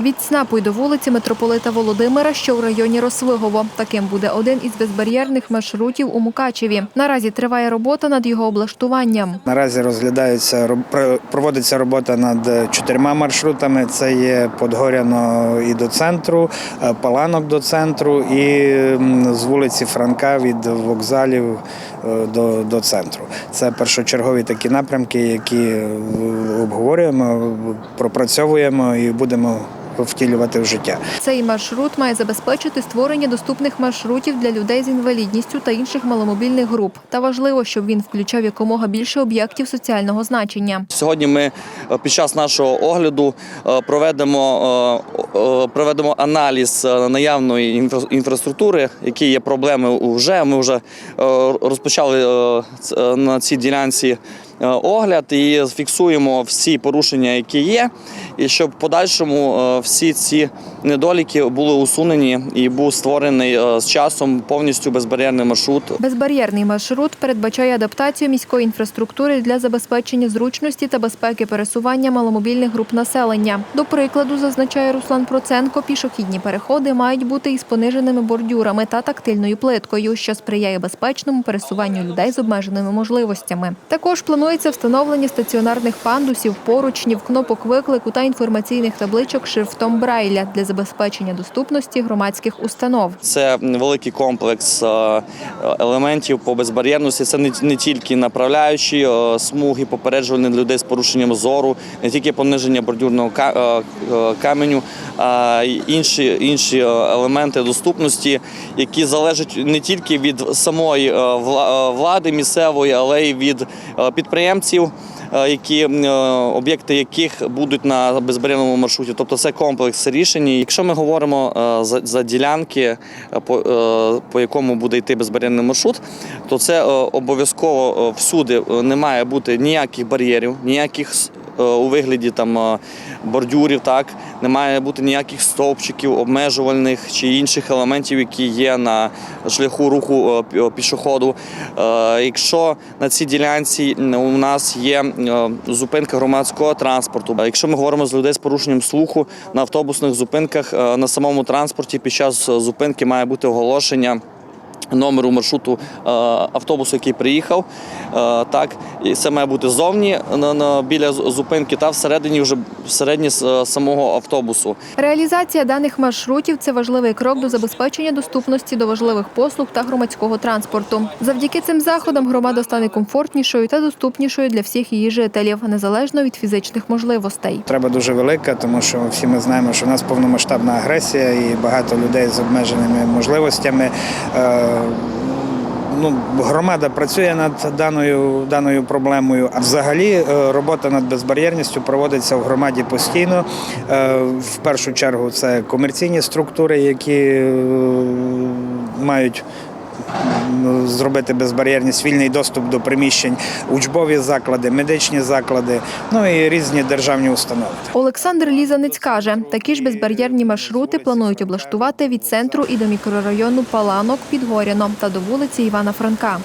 Від ЦНАПу й до вулиці митрополита Володимира, що у районі Росвигово. Таким буде один із безбар'єрних маршрутів у Мукачеві. Наразі триває робота над його облаштуванням. Наразі розглядається роб- проводиться робота над е, чотирма маршрутами. Це є Подгоряно і до центру, е, Паланок до центру, і з вулиці Франка від вокзалів е, до, до центру. Це першочергові такі напрямки, які обговорюємо, пропрацьовуємо і будемо втілювати в життя. Цей маршрут має забезпечити створення доступних маршрутів для людей з інвалідністю та інших маломобільних груп. Та важливо, щоб він включав якомога більше об'єктів соціального значення. Сьогодні ми е, під час нашого огляду е, проведемо, е, проведемо аналіз наявної інфра- інфраструктури, які є проблеми вже. Ми вже розпочали на цій ділянці огляд і фіксуємо всі порушення, які є, і щоб в подальшому е, всі ці недоліки були усунені і був створений е, з часом повністю безбар'єрний маршрут Безбар'єрний маршрут передбачає адаптацію міської інфраструктури для забезпечення зручності та безпеки пересування маломобільних груп населення. До прикладу, зазначає Руслан Проценко, пішохідні переходи мають бути із пониженими бордюрами та тактильною плиткою, що сприяє безпечному пересуванню людей з обмеженими можливостями. Також планується встановлення стаціонарних пандусів, поручнів, кнопок виклику та інформаційних табличок шрифтом Брайля для забезпечення доступності громадських установ. Це великий комплекс е, елементів по безбар'єрності. Це не, тільки направляючі е, смуги, попереджування людей з порушенням зору, не тільки пониження бордюрного е, каменю, а й інші, інші елементи доступності, які залежать не тільки від самої вла- влади місцевої, але й від підприємців. Е, Які е, об'єкти яких будуть на безбар'єрному маршруті, тобто це комплекс рішень. Якщо ми говоримо е, за, за ділянки, по, по якому буде йти безбар'єрний маршрут, то це обов'язково всюди не має бути ніяких бар'єрів, ніяких у вигляді там е, бордюрів, так не має бути ніяких стовпчиків, обмежувальних чи інших елементів, які є на шляху руху е, пішоходу. Е, Якщо на цій ділянці у нас є е, зупинка громадського транспорту, якщо ми говоримо з людей з порушенням слуху на автобусних зупинках е, на самому транспорті під час е, зупинки має бути оголошення. Номеру маршруту е, автобусу, який приїхав, е, так і це має бути зовні на, на біля зупинки та всередині вже всередині е, самого автобусу. Реалізація даних маршрутів це важливий крок до забезпечення доступності до важливих послуг та громадського транспорту. Завдяки цим заходам громада стане комфортнішою та доступнішою для всіх її жителів, незалежно від фізичних можливостей. Треба дуже велика, тому що всі ми знаємо, що у нас повномасштабна агресія і багато людей з обмеженими можливостями. Ну, громада працює над даною даною проблемою. А взагалі е, робота над безбар'єрністю проводиться в громаді постійно. Е, В першу чергу це комерційні структури, які е, мають зробити безбар'єрність, вільний доступ до приміщень, учбові заклади, медичні заклади, ну і різні державні установи. Олександр Лізанець каже, такі ж безбар'єрні маршрути планують облаштувати від центру і до мікрорайону Паланок Підгоряно та до вулиці Івана Франка.